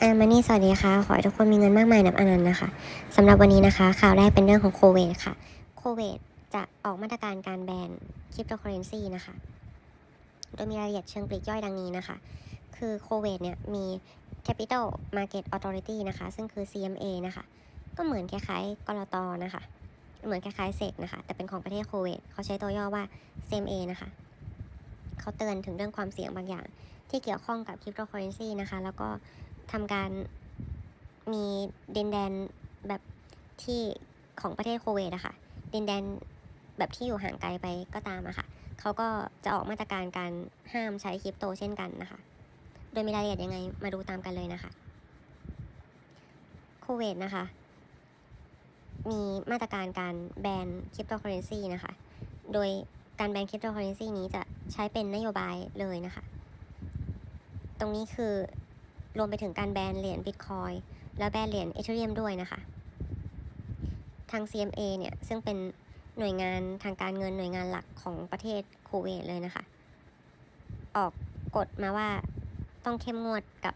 อามานี่สวัสดีค่ะ ขอให้ทุกคนมีเงินมากมายนับอนันต์นะคะสำหรับวันนี้นะคะ ข่าวแรกเป็นเรื่องของโคเวดค่ะ โคเวดจะออกมาตรการการแบนคริปโตเคอเรนซีนะคะ โดยมีรายละเอียดเชิงปลีกย่อยดังนี้นะคะ คือโคเวดเนี่ยมี Capital Market Authority นะคะ ซึ่งคือ CMA นะคะ ก็เหมือนคล้ายๆกรตนะคะ เหมือนคล้ายๆเซกนะคะ แต่เป็นของประเทศโคเวดเขาใช้ตัวย่อว่า CMA นะคะเขาเตือนถึงเรื่องความเสี่ยงบางอย่าง ที่เกี่ยวข้องกับคริปโตเคอเรนซีนะคะ แล้วก็ ทำการมีดินแดนแบบที่ของประเทศโคเวดอะค่ะ ดินแดนแบบที่อยู่ห่างไกลไปก็ตามอะค่ะเขาก็จะออกมาตรการการห้ามใช้คริปโตเช่นกันนะคะ โดยมีรายละเอียดยังไงมาดูตามกันเลยนะคะ โคเวดนะคะ มีมาตรการการแบนคริปโตเคอเรนซีนะคะ โดยการแบนคริปโตเคอเรนซีนี้จะใช้เป็นนโยบายเลยนะคะ ตรงนี้คือ รวมไปถึงการแบนเหรียญบิตคอยและแบนเหรียญเอเธเรียมด้วยนะคะ ทาง CMA เนี่ยซึ่งเป็นหน่วยงานทางการเงินหน่วยงานหลักของประเทศคูเวตเลยนะคะ ออกกฎมาว่าต้องเข้มงวดกับ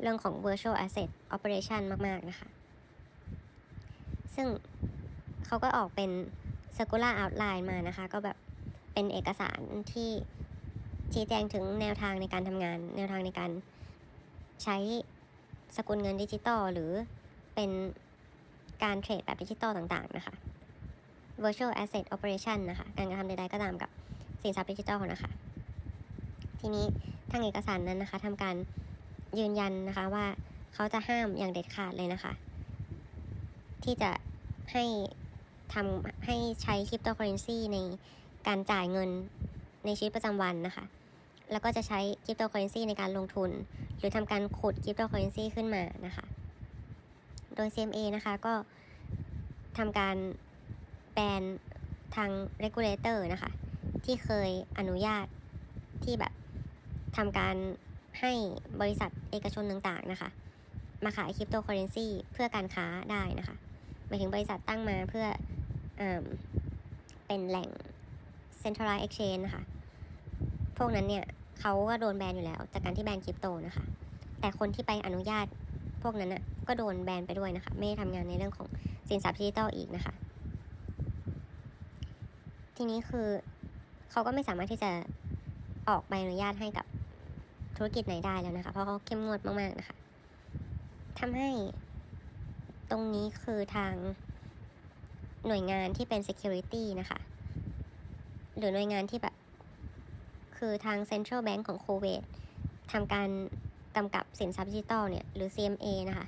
เรื่องของ virtual asset operation มาก ๆ นะคะ ซึ่งเขาก็ออกเป็น circular outline มานะคะ ก็แบบเป็นเอกสารที่ชี้แจงถึงแนวทางในการทำงาน แนวทางในการ ใช้สกุลเงินดิจิตอลหรือเป็นการเทรดแบบดิจิตอลต่างๆนะคะ virtual asset operation นะคะการกระทำใดๆก็ตามกับสินทรัพย์ดิจิตอลนะคะ ทีนี้ทางเอกสารนั้นนะคะทำการยืนยันนะคะว่าเขาจะห้ามอย่างเด็ดขาดเลยนะคะ ที่จะให้ทำให้ใช้คริปโตเคอเรนซีในการจ่ายเงินในชีวิตประจำวันนะคะ แล้วก็จะใช้คริปโตเคอเรนซีในการลงทุน หรือทำการขุดคริปโตเคอเรนซีขึ้นมานะคะ โดย CMA นะคะก็ทำการแบนทาง regulator นะคะ ที่เคยอนุญาตที่แบบทำการให้บริษัทเอกชนต่างๆนะคะ มาขายคริปโตเคอเรนซีเพื่อการค้าได้นะคะหมายถึงบริษัทตั้งมาเพื่ออเป็นแหล่ง centralized exchange นะคะ พวกนั้นเนี่ย เขาก็โดนแบนอยู่แล้ว จากการที่แบนคริปโตนะคะ แต่คนที่ไปอนุญาตพวกนั้นน่ะก็โดนแบนไปด้วยนะคะ ไม่ได้ทำงานในเรื่องของสินทรัพย์ดิจิตอลอีกนะคะ ทีนี้คือเขาก็ไม่สามารถที่จะออกใบอนุญาตให้กับธุรกิจไหนได้แล้วนะคะ เพราะเขาเข้มงวดมากๆนะคะทำให้ตรงนี้คือทางหน่วยงานที่เป็น security นะคะ หรือหน่วยงานที่แบบ คือทาง Central Bank ของโคเวตทำการกำกับสินทรัพย์ดิจิตอลเนี่ยหรือ CMA นะคะ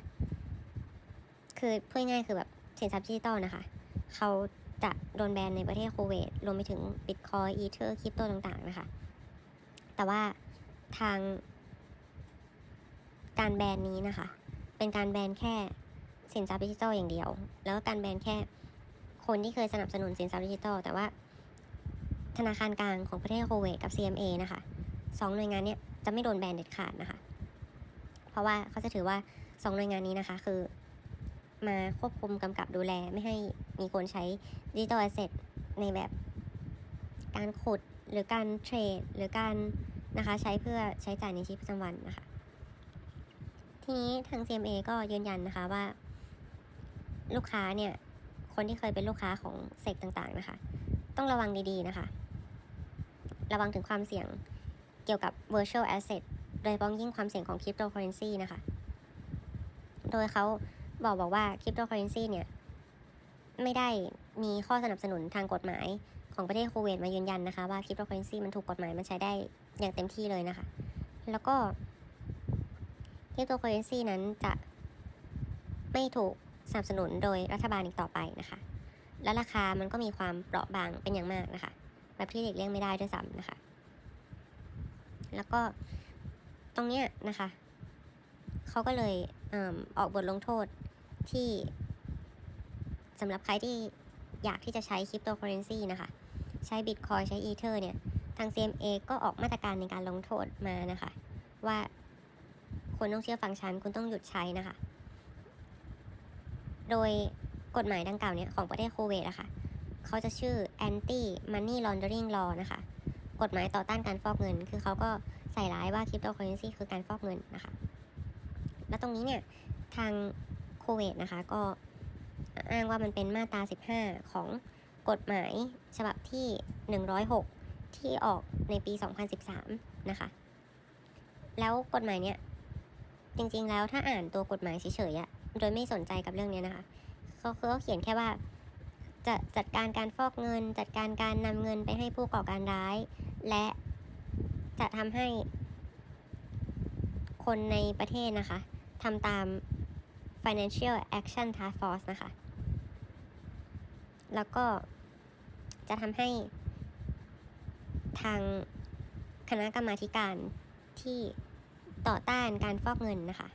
คือพูดง่ายคือแบบสินทรัพย์ดิจิตอลนะคะ เขาจะโดนแบนในประเทศโคเวตรวมไปถึง Bitcoin Ether คริปโตต่างๆนะคะ แต่ว่าทางการแบนนี้นะคะ เป็นการแบนแค่สินทรัพย์ดิจิตอลอย่างเดียว แล้วก็การแบนแค่คนที่เคยสนับสนุนสินทรัพย์ดิจิตอลแต่ว่า ธนาคารกลางของประเทศโคเวตกับ CMA นะคะสองหน่วยงานเนี้ยจะไม่โดนแบนเด็ดขาดนะคะ เพราะว่าเขาจะถือว่าสองหน่วยงานนี้นะคะคือ มาควบคุมกำกับดูแลไม่ให้มีคนใช้ดิจิตอลแอสเซทในแบบการขุดหรือการเทรด หรือการนะคะใช้เพื่อใช้จ่ายในชีวิตประจำวันนะคะ ทีนี้ทาง CMA ก็ยืนยันนะคะว่า ลูกค้าเนี่ย คนที่เคยเป็นลูกค้าของเซกต่างๆนะคะ ต้องระวังดีๆนะคะ ระวังถึงความเสี่ยงเกี่ยวกับ virtual asset โดยเฉพาะยิ่งความเสี่ยงของ cryptocurrency นะคะ โดยเขาบอกบอกว่า cryptocurrency เนี่ย ไม่ได้มีข้อสนับสนุนทางกฎหมายของประเทศโคเวตมายืนยันนะคะ ว่า cryptocurrency มันถูกกฎหมายมันใช้ได้อย่างเต็มที่เลยนะคะ แล้วก็ cryptocurrency นั้นจะไม่ถูกสนับสนุนโดยรัฐบาลอีกต่อไปนะคะ และราคามันก็มีความเปราะบางเป็นอย่างมากนะคะ แบบที่หลีกเลี่ยงไม่ได้ด้วยซ้ำนะคะ แล้วก็ตรงเนี้ยนะคะเขาก็เลยเอออกบทลงโทษที่สำหรับใครที่อยากที่จะใช้คริปโตเคอเรนซีนะคะ ใช้บิตคอยใช้อีเทอร์เนี่ยทาง CMA ก็ออกมาตรการในการลงโทษมานะคะ ว่าคุณต้องเชื่อฟังฉันคุณต้องหยุดใช้นะคะ โดยกฎหมายดังกล่าวเนี่ยของประเทศโคเวตอะค่ะ เขาจะชื่อ anti money laundering law นะคะ กฎหมายต่อต้านการฟอกเงิน คือเขาก็ใส่ร้ายว่าคริปโตเคอเรนซีคือการฟอกเงินนะคะ แล้วตรงนี้เนี่ย ทางโคเวตนะคะ ก็อ้างว่ามันเป็นมาตรา 15 ของกฎหมายฉบับที่ 106 ที่ออกในปี 2013 นะคะ แล้วกฎหมายเนี่ยจริงๆแล้วถ้าอ่านตัวกฎหมายเฉยๆอะโดยไม่สนใจกับเรื่องเนี้ยนะคะ เขาคือเขาเขียนแค่ว่า จะจัดการการฟอกเงิน จัดการการนำเงินไปให้ผู้ก่อการร้าย และจะทำให้คนในประเทศนะคะทำตาม Financial Action Task Force นะคะ แล้วก็จะทำให้ทางคณะกรรมาธิการที่ต่อต้านการฟอกเงินนะคะ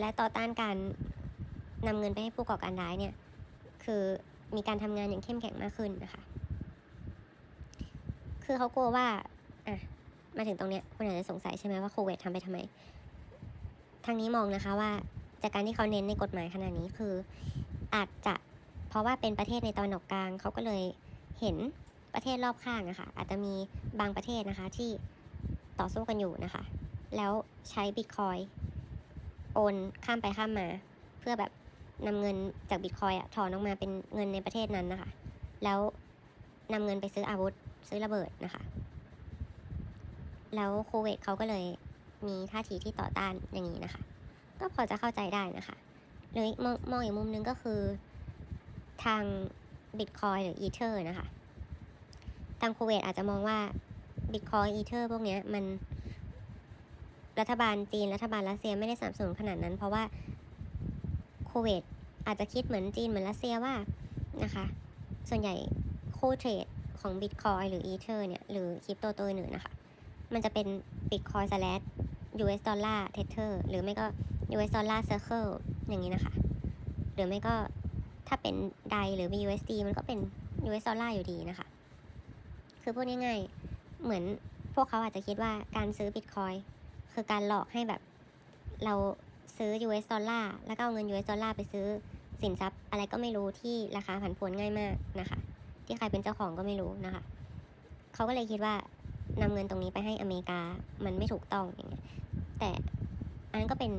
และต่อต้านการนำเงินไปให้ผู้ก่อการร้ายเนี่ย คือ มีการทำงานอย่างเข้มแข็งมากขึ้นนะคะ คือเขากลัวว่าอะมาถึงตรงเนี้ยคุณอาจจะสงสัยใช่ไหมว่าโควิดทำไปทำไม ทางนี้มองนะคะว่าจากการที่เขาเน้นในกฎหมายขนาดนี้คือ อาจจะเพราะว่าเป็นประเทศในตะวันออกกลางเขาก็เลยเห็นประเทศรอบข้างนะคะอาจจะมีบางประเทศนะคะที่ต่อสู้กันอยู่นะคะ แล้วใช้บิตคอยโอนข้ามไปข้ามมา เพื่อแบบ นำเงินจากบิตคอยอะถอนออกมาเป็นเงินในประเทศนั้นนะคะ แล้วนำเงินไปซื้ออาวุธซื้อระเบิดนะคะ แล้วโควิดเขาก็เลยมีท่าทีที่ต่อต้านอย่างนี้นะคะ ก็พอจะเข้าใจได้นะคะหรือมองมองอีกมุมนึงก็คือ ทางบิตคอยหรืออีเทอร์นะคะ ทางโควิดอาจจะมองว่าบิตคอยอีเทอร์พวกเนี้ยมันรัฐบาลจีน รัฐบาลรัสเซียไม่ได้สนับสนุนขนาดนั้น เพราะว่าโควิด อาจจะคิดเหมือนจีนเหมือนรัสเซียว่านะคะ ส่วนใหญ่คู่เทรดของ Bitcoin หรือ Ether เนี่ย หรือคริปโตตัวอื่นนะคะ มันจะเป็น Bitcoin slash US ดอลลาร์ Tether หรือไม่ก็ US ดอลลาร์ Circle อย่างนี้นะคะ หรือไม่ก็ถ้าเป็นไดหรือ BUSD มันก็เป็น US ดอลลาร์อยู่ดีนะคะ คือพูดง่ายๆ เหมือนพวกเขาอาจจะคิดว่าการซื้อ Bitcoin คือการหลอกให้แบบเราซื้อ US ดอลลาร์แล้วก็เอาเงิน US ดอลลาร์ไปซื้อ สินทรัพย์อะไรก็ไม่รู้ที่ราคาผันผวนง่ายมากนะคะ ที่ใครเป็นเจ้าของก็ไม่รู้นะคะ เขาก็เลยคิดว่านำเงินตรงนี้ไปให้อเมริกามันไม่ถูกต้องอย่างเงี้ยแต่อันนั้นก็เป็น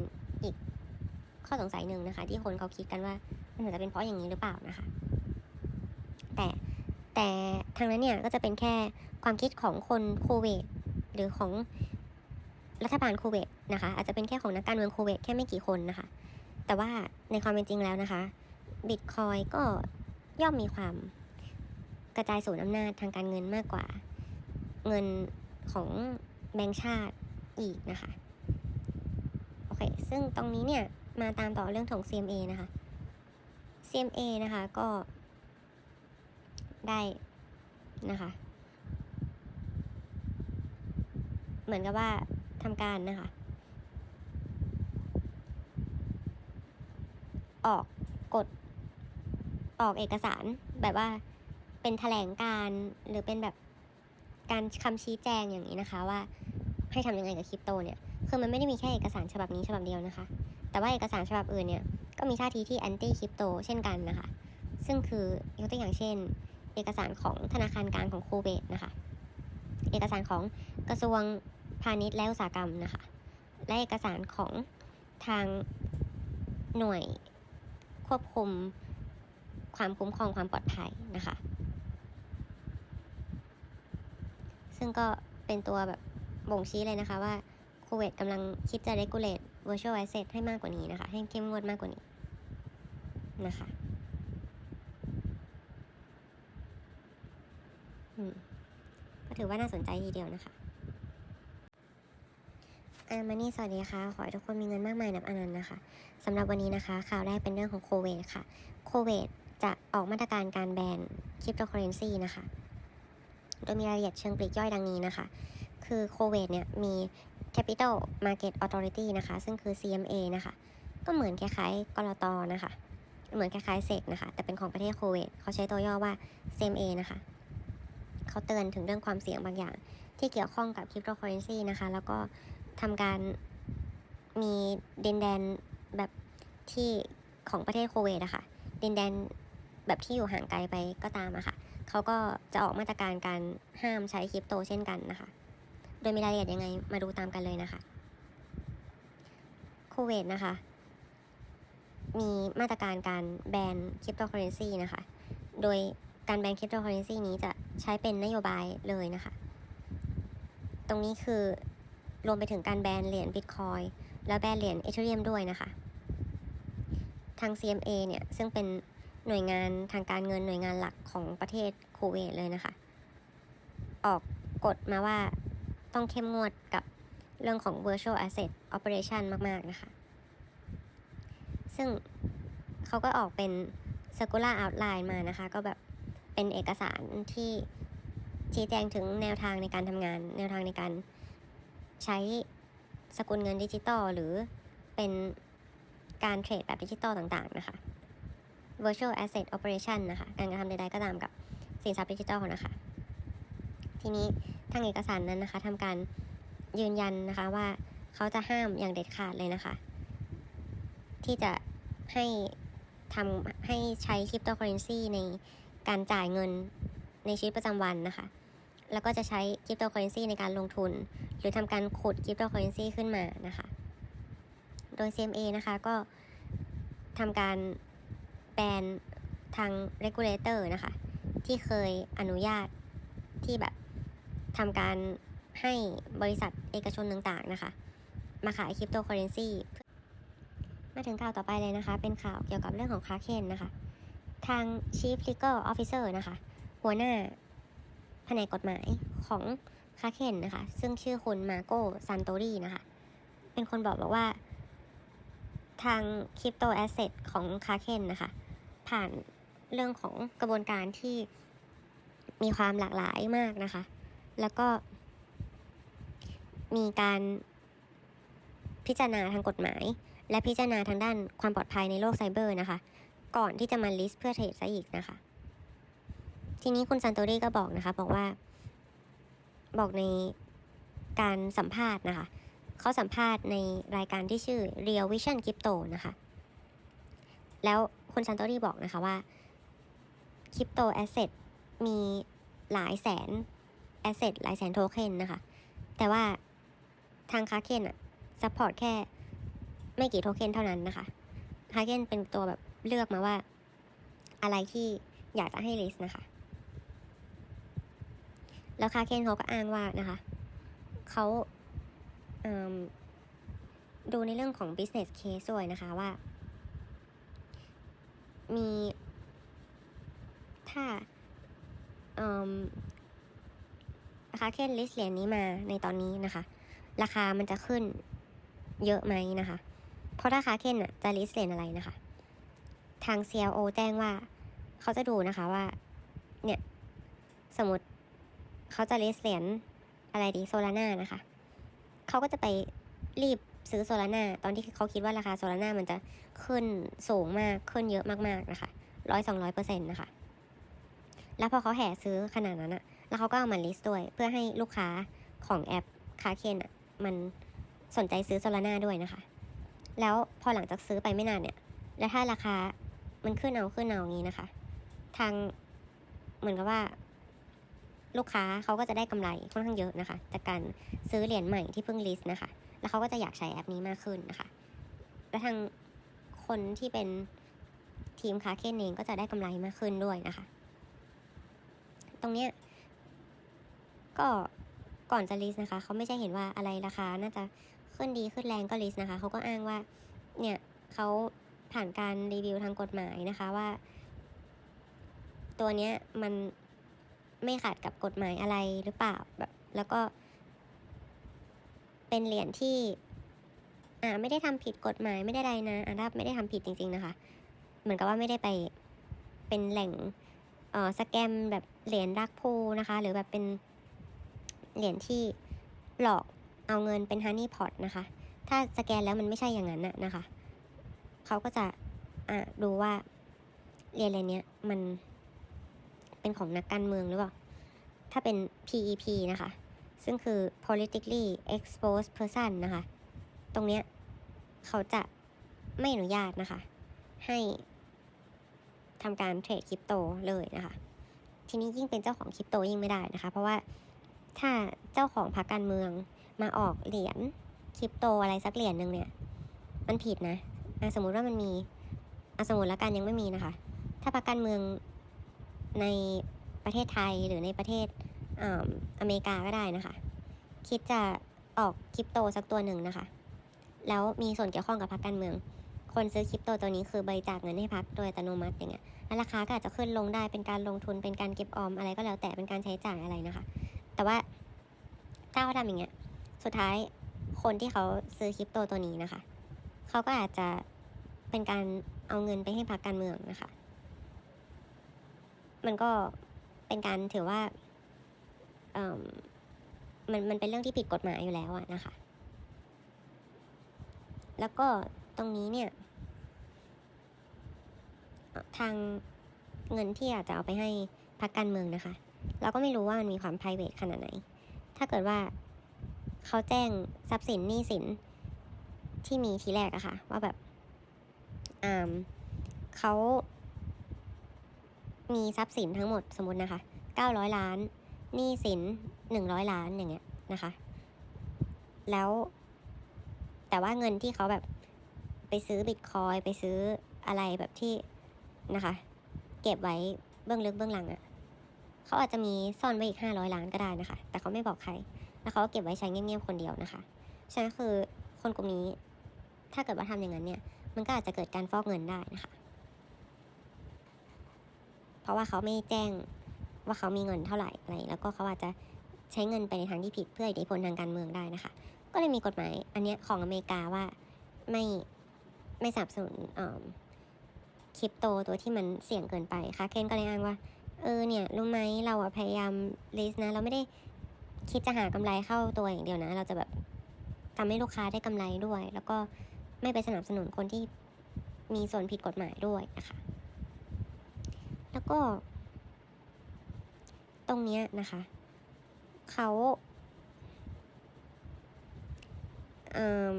อีกข้อสงสัยหนึ่งนะคะ ที่คนเขาคิดกันว่ามันอาจจะเป็นเพราะอย่างนี้หรือเปล่านะคะ แต่แต่ทางนั้นเนี่ยก็จะเป็นแค่ความคิดของคนโคเวตหรือของรัฐบาลโคเวตนะคะ อาจจะเป็นแค่ของนักการเมืองโคเวตแค่ไม่กี่คนนะคะ แต่ว่าในความเป็นจริงแล้วนะคะบิตคอยก็ย่อมมีความกระจายศูนย์อำนาจทางการเงินมากกว่า เงินของแบงก์ชาติอีกนะคะ โอเค ซึ่งตรงนี้เนี่ยมาตามต่อเรื่องของ CMA นะคะ CMA นะคะก็ได้นะคะ เหมือนกับว่าทำการนะคะ ออกกฎออกเอกสารแบบว่าเป็นแถลงการ์หรือเป็นแบบการคำชี้แจงอย่างนี้นะคะ ว่าให้ทำยังไงกับคริปโตเนี่ยคือมันไม่ได้มีแค่เอกสารฉบับนี้ฉบับเดียวนะคะ แต่ว่าเอกสารฉบับอื่นเนี่ยก็มีท่าทีที่แอนตี้คริปโตเช่นกันนะคะ ซึ่งคือยกตัวอย่างเช่น เอกสารของธนาคารกลางของคูเบตนะคะ เอกสารของกระทรวงพาณิชย์และอุตสาหกรรมนะคะ และเอกสารของทางหน่วย ควบคุมความคุ้มครองความปลอดภัยนะคะ ซึ่งก็เป็นตัวแบบบ่งชี้เลยนะคะว่าโควิดกำลังคิดจะ regulate virtual asset ให้มากกว่านี้นะคะ ให้เข้มงวดมากกว่านี้นะคะก็ถือว่าน่าสนใจทีเดียวนะคะ อามานี่สวัสดีค่ะ ขอให้ทุกคนมีเงินมากมายนับอนันต์นะคะสำหรับวันนี้นะคะ ข่าวแรกเป็นเรื่องของโควิดค่ะ โควิดจะออกมาตรการการแบนคริปโตเคอเรนซีนะคะ โดยมีรายละเอียดเชิงปลีกย่อยดังนี้นะคะ คือโควิดเนี่ยมี Capital Market Authority นะคะ ซึ่งคือ CMA นะคะ ก็เหมือนคล้ายๆกรตนะคะ เหมือนคล้ายๆเซกนะคะ แต่เป็นของประเทศโควิดเขาใช้ตัวย่อว่า CMA นะคะเขาเตือนถึงเรื่องความเสี่ยงบางอย่าง ที่เกี่ยวข้องกับคริปโตเคอเรนซีนะคะ แล้วก็ ทำการมีดินแดนแบบที่ของประเทศโควิดอะคะ่ะ ดินแดนแบบที่อยู่ห่างไกลไปก็ตามอะคะ่ะเขาก็จะออกมาตรการการห้ามใช้คริปโตเช่นกันนะคะ โดยมีรายละเอียดยังไงมาดูตามกันเลยนะคะ โคูเวตนะคะ มีมาตรการการแบนคริปโตเคอเรนซีนะคะ โดยการแบนคริปโตเคอเรนซีนี้จะใช้เป็นนโยบายเลยนะคะ ตรงนี้คือ รวมไปถึงการแบนเหรียญบิตคอยและแบนเหรียญเอเธเรียมด้วยนะคะ ทาง CMA เนี่ยซึ่งเป็นหน่วยงานทางการเงินหน่วยงานหลักของประเทศคูเวตเลยนะคะ ออกกฎมาว่าต้องเข้มงวดกับเรื่องของ virtual asset operation มาก ๆ นะคะ ซึ่งเขาก็ออกเป็น circular outline มานะคะ ก็แบบเป็นเอกสารที่ชี้แจงถึงแนวทางในการทำงาน แนวทางในการ ใช้สกุลเงินดิจิตอลหรือเป็นการเทรดแบบดิจิตอลต่างๆนะคะ virtual asset operation นะคะการกระทำใดๆก็ตามกับสินทรัพย์ดิจิตอลนะคะ ทีนี้ทางเอกสารนั้นนะคะทำการยืนยันนะคะว่าเขาจะห้ามอย่างเด็ดขาดเลยนะคะ ที่จะให้ทำให้ใช้คริปโตเคอเรนซีในการจ่ายเงินในชีวิตประจำวันนะคะ แล้วก็จะใช้คริปโตเคอเรนซีในการลงทุน หรือทำการขุดคริปโตเคอเรนซีขึ้นมานะคะ โดย CMA นะคะก็ทำการแบนทาง regulator นะคะ ที่เคยอนุญาตที่แบบทำการให้บริษัทเอกชนต่างๆนะคะ มาขายคริปโตเคอเรนซีมาถึงข่าวต่อไปเลยนะคะ เป็นข่าวเกี่ยวกับเรื่องของคาเคนนะคะ ทาง Chief Legal Officer นะคะ หัวหน้า แผนกกฎหมายของคาเคนนะคะ ซึ่งชื่อคุณมาโกซันโตรีนะคะ เป็นคนบอกบอกว่า ทางคริปโตแอสเซทของคาเคนนะคะ ผ่านเรื่องของกระบวนการที่มีความหลากหลายมากนะคะ แล้วก็มีการพิจารณาทางกฎหมาย และพิจารณาทางด้านความปลอดภัยในโลกไซเบอร์นะคะ ก่อนที่จะมาลิสต์เพื่อเทรดซะอีกนะคะ ทีนี้คุณซันโตรีก็บอกนะคะบอกว่า บอกในการสัมภาษณ์นะคะเขาสัมภาษณ์ในรายการที่ชื่อ Real Vision Crypto นะคะ แล้วคุณซันโตรีบอกนะคะว่าคริปโตแอสเซทมีหลายแสนแอสเซทหลายแสนโทเค็นนะคะ แต่ว่าทางคาเคนอะซัพพอร์ตแค่ไม่กี่โทเค็นเท่านั้นนะคะคาเคนเป็นตัวแบบเลือกมาว่า อะไรที่อยากจะให้ลิสต์นะคะ แล้วคาเคนเขาก็อ้างว่านะคะเขาเดูในเรื่องของ business case ด้วยนะคะว่า มีถ้าเอิ่มคาเคนลิสเหรียญนี้มาในตอนนี้นะคะ ราคามันจะขึ้นเยอะไหมนะคะ เพราะถ้าคาเคนอะจะลิสเหรียญอะไรนะคะ ทาง CLO แจ้งว่า เขาจะดูนะคะว่า เนี่ย สมมติ เขาจะเลสเหรียญอะไรดีโซลาร่านะคะ เขาก็จะไปรีบซื้อโซลาร่าตอนที่เขาคิดว่าราคาโซลาร่ามันจะขึ้นสูงมากขึ้นเยอะมากๆนะคะร้อยสองร้อยเปอร์เซ็นต์นะคะ แล้วพอเขาแห่ซื้อขนาดนั้นอะแล้วเขาก็เอามาลิสต์ด้วย เพื่อให้ลูกค้าของแอปคาเคนอะมันสนใจซื้อโซลาร่าด้วยนะคะ แล้วพอหลังจากซื้อไปไม่นานเนี่ย แล้วถ้าราคามันขึ้นเอาขึ้นเอาอย่างนี้นะคะ ทางเหมือนกับว่า ลูกค้าเขาก็จะได้กำไรค่อนข้างเยอะนะคะ จากการซื้อเหรียญใหม่ที่เพิ่งลิสต์นะคะ แล้วเขาก็จะอยากใช้แอปนี้มากขึ้นนะคะ และทางคนที่เป็นทีมค้าเคนเองก็จะได้กำไรมากขึ้นด้วยนะคะ ตรงเนี้ยก็ก่อนจะลิสต์นะคะเขาไม่ใช่เห็นว่าอะไรราคาน่าจะขึ้นดีขึ้นแรงก็ลิสต์นะคะเขาก็อ้างว่าเนี่ยเขาผ่านการรีวิวทางกฎหมายนะคะว่า ตัวเนี้ยมัน ไม่ขัดกับกฎหมายอะไรหรือเปล่าแบบ แล้วก็ เป็นเหรียญที่ อ่า ไม่ได้ทำผิดกฎหมายไม่ได้ใดนะอ่าถ้าไม่ได้ทำผิดจริง ๆ นะคะ เหมือนกับว่าไม่ได้ไปเป็นแหล่งเอ่อสแกมแบบเหรียญรักพูนะคะ หรือแบบเป็นเหรียญที่หลอกเอาเงินเป็นฮันนี่พอตนะคะ ถ้าสแกนแล้วมันไม่ใช่อย่างนั้นน่ะนะคะ เขาก็จะอ่าดูว่าเหรียญเหรียญเนี้ยมัน เป็นของนักการเมืองหรือเปล่า ถ้าเป็น PEP นะคะ ซึ่งคือ politically exposed person นะคะ ตรงเนี้ยเขาจะไม่อนุญาตนะคะ ให้ทำการเทรดคริปโตเลยนะคะ ทีนี้ยิ่งเป็นเจ้าของคริปโตยิ่งไม่ได้นะคะ เพราะว่าถ้าเจ้าของพรรคการเมืองมาออกเหรียญคริปโตอะไรสักเหรียญหนึ่งเนี่ย มันผิดนะะสมมุติว่ามันมีสมมติละกันยังไม่มีนะคะ ถ้าพรรคการเมือง ในประเทศไทยหรือในประเทศออเมริกาก็ได้นะคะ คิดจะออกคริปโตสักตัวหนึ่งนะคะ แล้วมีส่วนเกี่ยวข้องกับพรรคการเมือง คนซื้อคริปโตตัวนี้คือบริจาคเงินให้พรรคโดยอัตโนมัติอย่างเงี้ยแล้วราคาก็อาจจะขึ้นลงได้เป็นการลงทุนเป็นการเก็บออมอะไรก็แล้วแต่เป็นการใช้จ่ายอะไรนะคะ แต่ว่าถ้าเขาทำอย่างเงี้ยสุดท้ายคนที่เขาซื้อคริปโตตัวนี้นะคะ เขาก็อาจจะเป็นการเอาเงินไปให้พรรคการเมืองนะคะ มันก็เป็นการถือว่าเอิ่มมันมันเป็นเรื่องที่ผิดกฎหมายอยู่แล้วอะนะคะ แล้วก็ตรงนี้เนี่ย ทางเงินที่อาจจะเอาไปให้พรรคการเมืองนะคะ เราก็ไม่รู้ว่ามันมีความ p r i v a t ขนาดไหน ถ้าเกิดว่าเขาแจ้งทรัพย์สินหนี้สินที่มีทีแรกอะค่ะ ว่าแบบอ่าเขา มีทรัพย์สินทั้งหมดสมมตินะคะ 900 ล้านหนี้สิน 100 ล้านอย่างเงี้ยนะคะ แล้ว แต่ว่าเงินที่เขาแบบไปซื้อบิตคอยไปซื้ออะไรแบบที่นะคะ เก็บไว้เบื้องลึกเบื้องหลังอะ่ะเขาอาจจะมีซ่อนไว้อีก 500 ล้านก็ได้นะคะ แต่เขาไม่บอกใคร แล้วเขาก็เก็บไว้ใช้เงียบๆคนเดียวนะคะฉะนั้นคือคนกลุ่มนี้ถ้าเกิดว่าทำอย่างนั้นเนี่ย มันก็อาจจะเกิดการฟอกเงินได้นะคะ เพราะว่าเขาไม่แจ้งว่าเขามีเงินเท่าไหร่อะไร แล้วก็เขาอาจจะใช้เงินไปในทางที่ผิดเพื่ออิทธิพลทางการเมืองได้นะคะ ก็เลยมีกฎหมายอันนี้ของอเมริกาว่าไม่ไม่สนับสนุนคริปโตตัวที่มันเสี่ยงเกินไปค่ะเคนก็เลยอ้างว่า เออเนี่ยรู้ไหมเราพยายามลิสนะ เราไม่ได้คิดจะหากำไรเข้าตัวอย่างเดียวนะ เราจะแบบทำให้ลูกค้าได้กำไรด้วย แล้วก็ไม่ไปสนับสนุนคนที่มีส่วนผิดกฎหมายด้วยนะคะ แล้วก็ ตรงเนี้ยนะคะ เขาเอิ่ม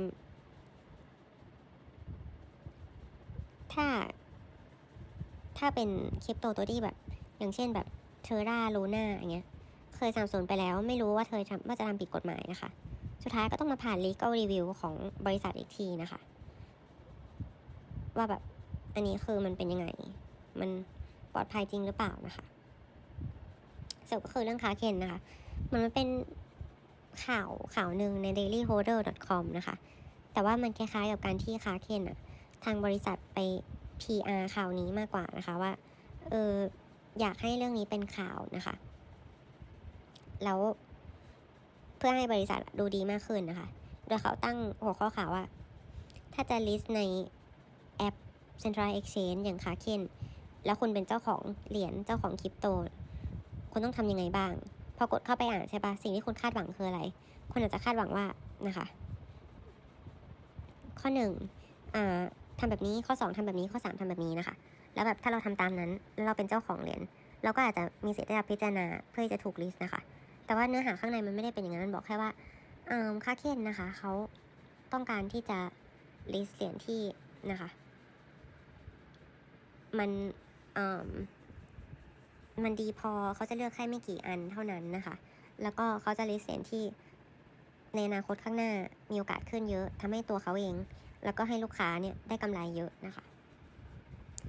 ถ้า ถ้าเป็นคริปโตตัวที่แบบ อย่างเช่นแบบเทอร่าลูน่าอย่างเงี้ย เคยสนับสนุนไปแล้ว ไม่รู้ว่าเธอทำว่าจะทำผิดกฎหมายนะคะ สุดท้ายก็ต้องมาผ่าน legal review ของบริษัทอีกทีนะคะ ว่าแบบ อันนี้คือมันเป็นยังไง มัน ปลอดภัยจริงหรือเปล่านะคะสรุปก็คือเรื่องคาเคนนะคะ มันเป็นข่าวข่าวหนึ่งใน dailyholder.com นะคะ แต่ว่ามันคล้ายๆกับการที่คาเคนอะทางบริษัทไป PR ข่าวนี้มากกว่านะคะว่าเอออยากให้เรื่องนี้เป็นข่าวนะคะ แล้วเพื่อให้บริษัทดูดีมากขึ้นนะคะ โดยเขาตั้งหัวข้อข่าวว่า ถ้าจะ list ในแอป Central Exchange อย่างคาเคน แล้วคุณเป็นเจ้าของเหรียญเจ้าของคริปโต คุณต้องทำยังไงบ้าง พอกดเข้าไปอ่านใช่ปะสิ่งที่คุณคาดหวังคืออะไร คุณอาจจะคาดหวังว่านะคะ ข้อหนึ่งอ่าทำแบบนี้ข้อสองทำแบบนี้ข้อสามทำแบบนี้นะคะ แล้วแบบถ้าเราทำตามนั้นแล้วเราเป็นเจ้าของเหรียญเราก็อาจจะมีสิทธิ์ได้รับพิจารณาเพื่อจะถูกลิสต์นะคะ แต่ว่าเนื้อหาข้างในมันไม่ได้เป็นอย่างนั้นมันบอกแค่ว่าเอ่อค่าเคนนะคะเขาต้องการที่จะลิสต์เหรียญที่นะคะ มัน มันดีพอเขาจะเลือกแค่ไม่กี่อันเท่านั้นนะคะ แล้วก็เขาจะลิสเหรียญที่ในอนาคตข้างหน้ามีโอกาสขึ้นเยอะทำให้ตัวเขาเอง แล้วก็ให้ลูกค้าเนี่ยได้กำไรเยอะนะคะ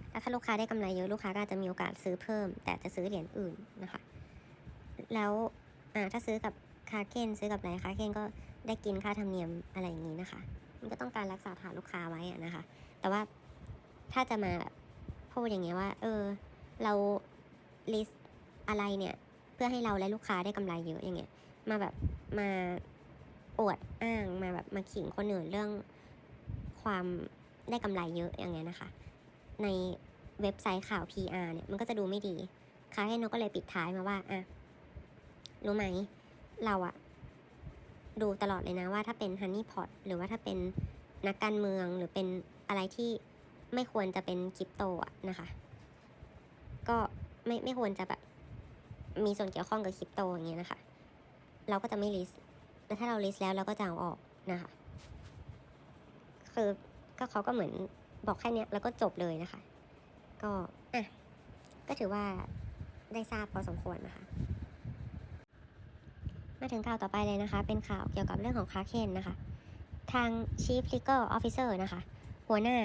แล้วถ้าลูกค้าได้กำไรเยอะลูกค้าก็จะมีโอกาสซื้อเพิ่ม แต่จะซื้อเหรียญอื่นนะคะ แล้วอ่าถ้าซื้อกับคาเคนซื้อกับอะไรคาเคนก็ได้กินค่าธรรมเนียมอะไรอย่างนี้นะคะ มันก็ต้องการรักษาฐานลูกค้าไว้อะนะคะ แต่ว่าถ้าจะมาแบบ พูดอย่างเงี้ยว่า เออ เราลิสอะไรเนี่ย เพื่อให้เราและลูกค้าได้กำไรเยอะอย่างเงี้ย มาแบบมาอวดอ้างมาแบบมาขิงคนอื่นเรื่องความได้กำไรเยอะอย่างเงี้ยนะคะ ในเว็บไซต์ข่าว PR เนี่ยมันก็จะดูไม่ดีคาเคนก็เลยปิดท้ายมาว่าอะรู้ไหม เราอะดูตลอดเลยนะว่าถ้าเป็นฮันนี่พอตหรือว่าถ้าเป็นนักการเมืองหรือเป็นอะไรที่ ไม่ควรจะเป็นคริปโตอะนะคะ ก็ไม่ไม่ควรจะแบบ มีส่วนเกี่ยวข้องกับคริปโตอย่างเงี้ยนะคะ เราก็จะไม่ลิสต์แล้วถ้าเราลิสต์แล้วเราก็จะเอาออกนะคะ คือก็เขาก็เหมือนบอกแค่เนี้ยแล้วก็จบเลยนะคะ ก็อะก็ถือว่าได้ทราบพอสมควรนะคะ มาถึงข่าวต่อไปเลยนะคะ เป็นข่าวเกี่ยวกับเรื่องของคาเคนนะคะ ทาง Chief Legal Officer นะคะ หัวหน้า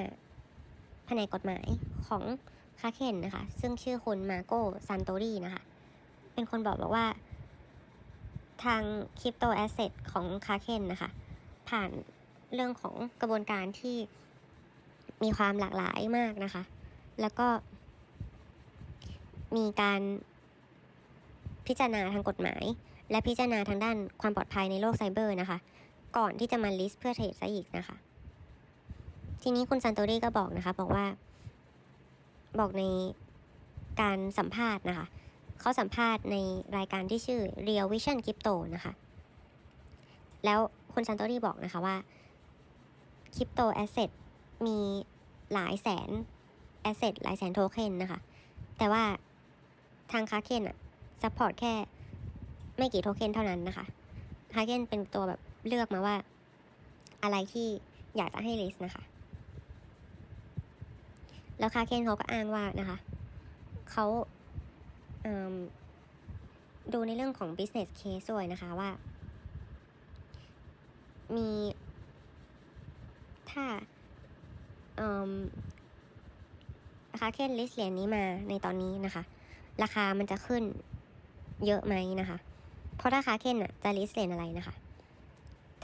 ผนกฎหมายของคาเคนนะคะ ซึ่งชื่อคุณมาโกซันโตรีนะคะ เป็นคนบอกบอกว่า ทางคริปโตแอสเซทของคาเคนนะคะ ผ่านเรื่องของกระบวนการที่มีความหลากหลายมากนะคะ แล้วก็ มีการพิจารณาทางกฎหมาย และพิจารณาทางด้านความปลอดภัยในโลกไซเบอร์นะคะ ก่อนที่จะมาลิสต์เพื่อเทรดซะอีกนะคะ ทีนี้คุณซันโตรีก็บอกนะคะบอกว่า บอกในการสัมภาษณ์นะคะเขาสัมภาษณ์ในรายการที่ชื่อ Real Vision Crypto นะคะ แล้วคุณซันโตรีบอกนะคะว่า Crypto Asset มีหลายแสน Asset หลายแสนโทเค็นนะคะ แต่ว่าทางคาเคนอะซัพพอร์ตแค่ไม่กี่โทเค็นเท่านั้นนะคะคาเคนเป็นตัวแบบเลือกมาว่า อะไรที่อยากจะให้ลิสต์นะคะ แล้วคาเคนเขาก็อ้างว่านะคะเขาเดูในเรื่องของ business case ด้วยนะคะว่า มีถ้าเอิ่มคาเคนลิสเหรียญนี้มาในตอนนี้นะคะ ราคามันจะขึ้นเยอะไหมนะคะ เพราะถ้าคาเคนอะจะลิสเหรียญอะไรนะคะ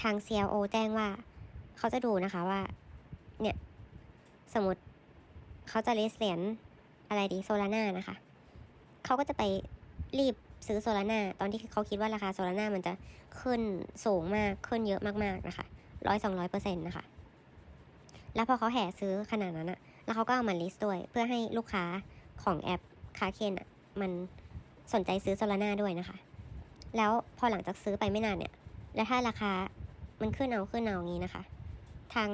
ทาง CLO แจ้งว่า เขาจะดูนะคะว่า เนี่ย สมมติ เขาจะเลสเหรียญอะไรดีโซลาร่านะคะ เขาก็จะไปรีบซื้อโซลาร่าตอนที่เขาคิดว่าราคาโซลาร่ามันจะขึ้นสูงมากขึ้นเยอะมากๆนะคะร้อยสองร้อยเปอร์เซ็นต์นะคะ แล้วพอเขาแห่ซื้อขนาดนั้นอะแล้วเขาก็เอามาลิสต์ด้วย เพื่อให้ลูกค้าของแอปคาเคนอะมันสนใจซื้อโซลาร่าด้วยนะคะ แล้วพอหลังจากซื้อไปไม่นานเนี่ย แล้วถ้าราคามันขึ้นเอาขึ้นเอาอย่างนี้นะคะ ทาง